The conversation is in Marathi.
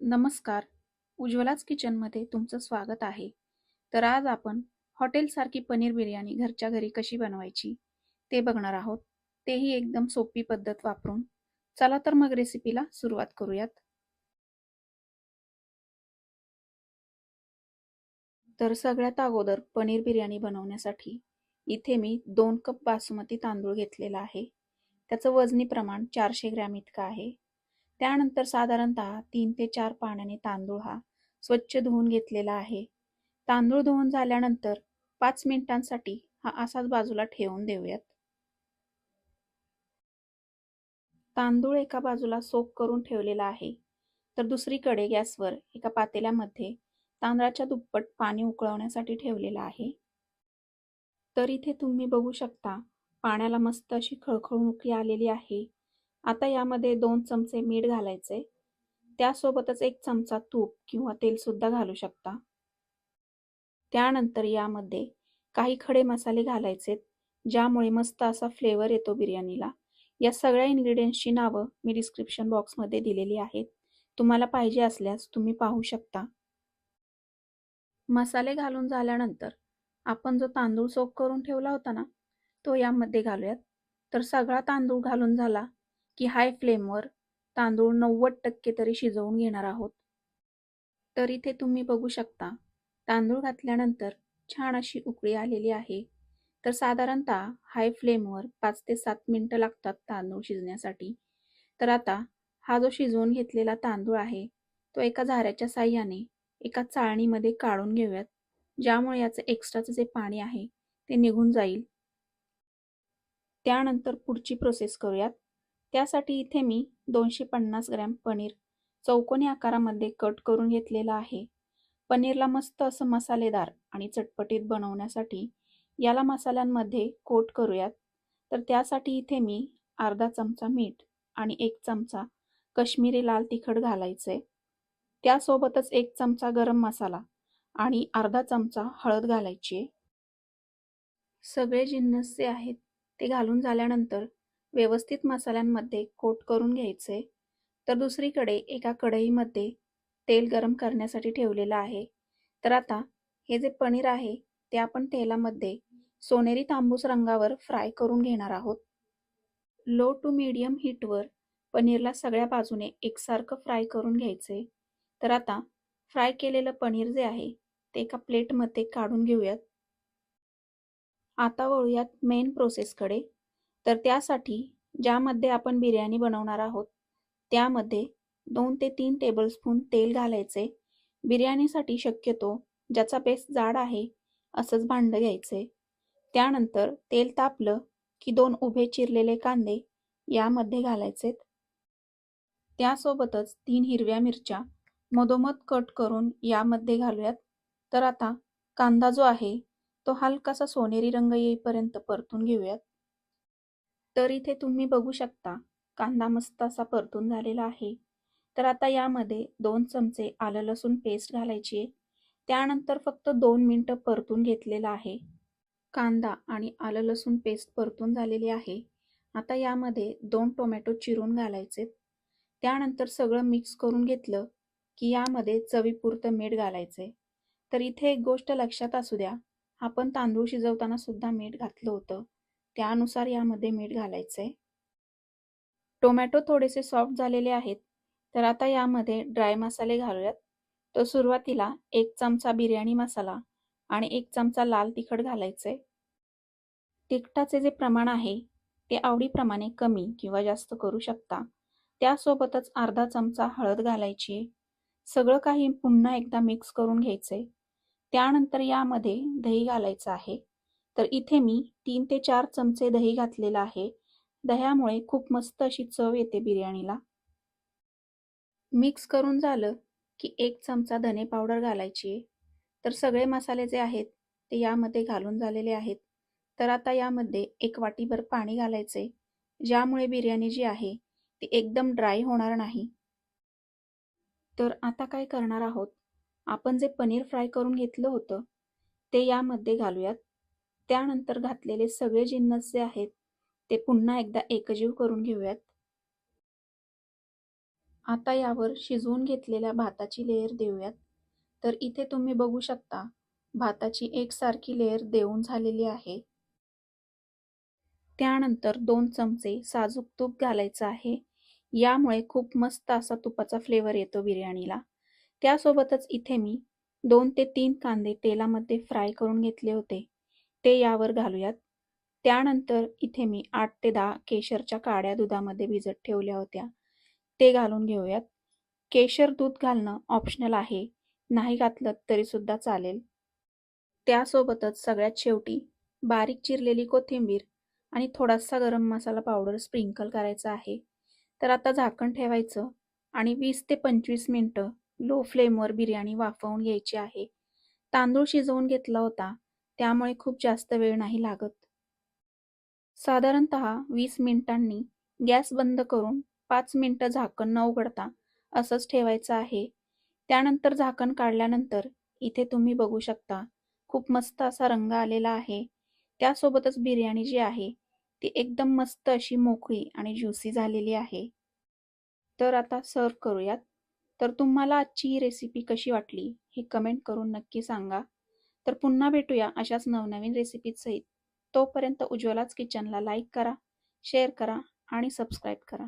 नमस्कार. उज्ज्वलाच किचनमध्ये तुमचं स्वागत आहे. तर आज आपण हॉटेलसारखी पनीर बिर्याणी घरच्या घरी कशी बनवायची ते बघणार आहोत. तेही एकदम सोपी पद्धत वापरून. चला तर मग रेसिपीला सुरुवात करूयात. तर सगळ्यात अगोदर पनीर बिर्याणी बनवण्यासाठी इथे मी दोन कप बासमती तांदूळ घेतलेला आहे. त्याचं वजनी प्रमाण चारशे ग्रॅम इतकं आहे. त्यानंतर साधारणतः तीन ते चार पाण्याने तांदूळ हा स्वच्छ धुवून घेतलेला आहे. तांदूळ धुवून झाल्यानंतर पाच मिनिटांसाठी हा असाच बाजूला ठेवून देऊयात. तांदूळ एका बाजूला सोक करून ठेवलेला आहे. तर दुसरीकडे गॅसवर एका पातेल्यामध्ये तांदळाच्या दुप्पट पाणी उकळवण्यासाठी ठेवलेलं आहे. तर इथे तुम्ही बघू शकता पाण्याला मस्त अशी खळखळून उकळी आलेली आहे. आता यामध्ये दोन चमचे मीठ घालायचे. त्यासोबतच एक चमचा तूप किंवा तेल सुद्धा घालू शकता. त्यानंतर यामध्ये काही खडे मसाले घालायचे ज्यामुळे मस्त असा फ्लेवर येतो बिर्याणीला. या सगळ्या इन्ग्रेडियंट्सची नावं मी डिस्क्रिप्शन बॉक्समध्ये दिलेली आहेत. तुम्हाला पाहिजे असल्यास तुम्ही पाहू शकता. मसाले घालून झाल्यानंतर आपण जो तांदूळ सोक करून ठेवला होता ना तो यामध्ये घालूयात. तर सगळा तांदूळ घालून झाला. की हाय फ्लेमवर तांदूळ नव्वद टक्के तरी शिजवून घेणार आहोत. तर इथे तुम्ही बघू शकता तांदूळ घातल्यानंतर छान अशी उकळी आलेली आहे. तर साधारणतः हाय फ्लेमवर पाच ते सात मिनटं लागतात तांदूळ शिजण्यासाठी. तर आता हा जो शिजवून घेतलेला तांदूळ आहे तो एका झाऱ्याच्या साह्याने एका चाळणीमध्ये काढून घेऊयात ज्यामुळे याचं एक्स्ट्राचं जे पाणी आहे ते निघून जाईल. त्यानंतर पुढची प्रोसेस करूयात. त्यासाठी इथे मी दोनशे पन्नास ग्रॅम पनीर चौकोनी आकारामध्ये कट करून घेतलेला आहे. पनीरला मस्त असं मसालेदार आणि चटपटीत बनवण्यासाठी याला मसाल्यांमध्ये कोट करूयात. तर त्यासाठी इथे मी अर्धा चमचा मीठ आणि एक चमचा कश्मीरी लाल तिखट घालायचे. त्यासोबतच एक चमचा गरम मसाला आणि अर्धा चमचा हळद घालायची. आहे सगळे जिन्नस जे आहेत ते घालून झाल्यानंतर व्यवस्थित मसाल्यांमध्ये कोट करून घ्यायचे. तर दुसरीकडे एका कढईमध्ये तेल गरम करण्यासाठी ठेवलेलं आहे. तर आता हे जे पनीर आहे ते आपण तेलामध्ये सोनेरी तांबूस रंगावर फ्राय करून घेणार आहोत. लो टू मीडियम हीटवर पनीरला सगळ्या बाजूने एकसारखं फ्राय करून घ्यायचे. तर आता फ्राय केलेलं पनीर जे आहे ते एका प्लेटमध्ये काढून घेऊयात. आता वळूयात मेन प्रोसेसकडे. तर त्यासाठी ज्यामध्ये आपण बिर्याणी बनवणार आहोत त्यामध्ये दोन ते तीन टेबलस्पून तेल घालायचे. बिर्याणीसाठी शक्यतो ज्याचा बेस जाड आहे असंच भांडं घ्यायचे. त्यानंतर तेल तापलं की दोन उभे चिरलेले कांदे यामध्ये घालायचेत. त्यासोबतच तीन हिरव्या मिरच्या मधोमध कट करून यामध्ये घालूयात. तर आता कांदा जो आहे तो हलकासा सोनेरी रंग येईपर्यंत परतून घेऊयात. तर इथे तुम्ही बघू शकता कांदा मस्त असा परतून झालेला आहे. तर आता यामध्ये दोन चमचे आलं लसूण पेस्ट घालायची आहे. त्यानंतर फक्त दोन मिनटं परतून घेतलेला आहे. कांदा आणि आलं लसूण पेस्ट परतून झालेली आहे. आता यामध्ये दोन टोमॅटो चिरून घालायचे. त्यानंतर सगळं मिक्स करून घेतलं की यामध्ये चवीपुरतं मीठ घालायचे तर इथे एक गोष्ट लक्षात असू द्या आपण तांदूळ शिजवताना सुद्धा मीठ घातलं होतं. त्यानुसार यामध्ये मीठ घालायचे टोमॅटो थोडेसे सॉफ्ट झालेले आहेत तर आता यामध्ये ड्राय मसाले घालूयात. तर सुरुवातीला एक चमचा बिर्याणी मसाला आणि एक चमचा लाल तिखट घालायचंय. तिखटाचे जे प्रमाण आहे ते आवडीप्रमाणे कमी किंवा जास्त करू शकता. त्यासोबतच अर्धा चमचा हळद घालायची. सगळं काही पुन्हा एकदा मिक्स करून घ्यायचे त्यानंतर यामध्ये दही घालायचं आहे. तर इथे मी तीन ते चार चमचे दही घातलेलं आहे. दह्यामुळे खूप मस्त अशी चव येते बिर्याणीला. मिक्स करून झालं की एक चमचा धने पावडर घालायची. आहे तर सगळे मसाले जे आहेत ते यामध्ये घालून झालेले आहेत. तर आता यामध्ये एक वाटीभर पाणी घालायचे. ज्यामुळे बिर्याणी जी आहे ती एकदम ड्राय होणार नाही. तर आता काय करणार आहोत? आपण जे पनीर फ्राय करून घेतलं होतं ते यामध्ये घालूयात. त्यानंतर घातलेले सगळे जिन्नस जे आहेत ते पुन्हा एकदा एकजीव करून घेऊयात. आता यावर शिजवून घेतलेल्या भाताची लेयर देऊयात. तर इथे तुम्ही बघू शकता भाताची एकसारखी लेयर देऊन झालेली आहे. त्यानंतर दोन चमचे साजूक तूप घालायचं आहे. यामुळे खूप मस्त असा तुपाचा फ्लेवर येतो बिर्याणीला. त्यासोबतच इथे मी दोन ते तीन कांदे तेलामध्ये फ्राय करून घेतले होते. ते यावर घालूयात. त्यानंतर इथे मी आठ ते दहा केशरच्या काड्या दुधामध्ये भिजत ठेवल्या होत्या. ते घालून घेऊयात. केशर दूध घालणं ऑप्शनल आहे. नाही घातलं तरीसुद्धा चालेल. त्यासोबतच सगळ्यात शेवटी बारीक चिरलेली कोथिंबीर आणि थोडासा गरम मसाला पावडर स्प्रिंकल करायचा आहे. तर आता झाकण ठेवायचं आणि वीस ते पंचवीस मिनटं लो फ्लेमवर बिर्याणी वाफवून घ्यायची आहे. तांदूळ शिजवून घेतला होता. त्यामुळे खूप जास्त वेळ नाही लागत. साधारणत वीस मिनिटांनी गॅस बंद करून पाच मिनिटं झाकण न उघडता असंच ठेवायचं आहे. त्यानंतर झाकण काढल्यानंतर इथे तुम्ही बघू शकता खूप मस्त असा रंग आलेला आहे. त्यासोबतच बिर्याणी जी आहे ती एकदम मस्त अशी मोकळी आणि ज्युसी झालेली आहे. तर आता सर्व करूयात. तर तुम्हाला आजची ही रेसिपी कशी वाटली हे कमेंट करून नक्की सांगा. तर पुन्हा भेटूया अशाच नवनवीन रेसिपीसहित तोपर्यंत उज्ज्वलाच किचनला लाईक करा शेअर करा आणि सबस्क्राईब करा.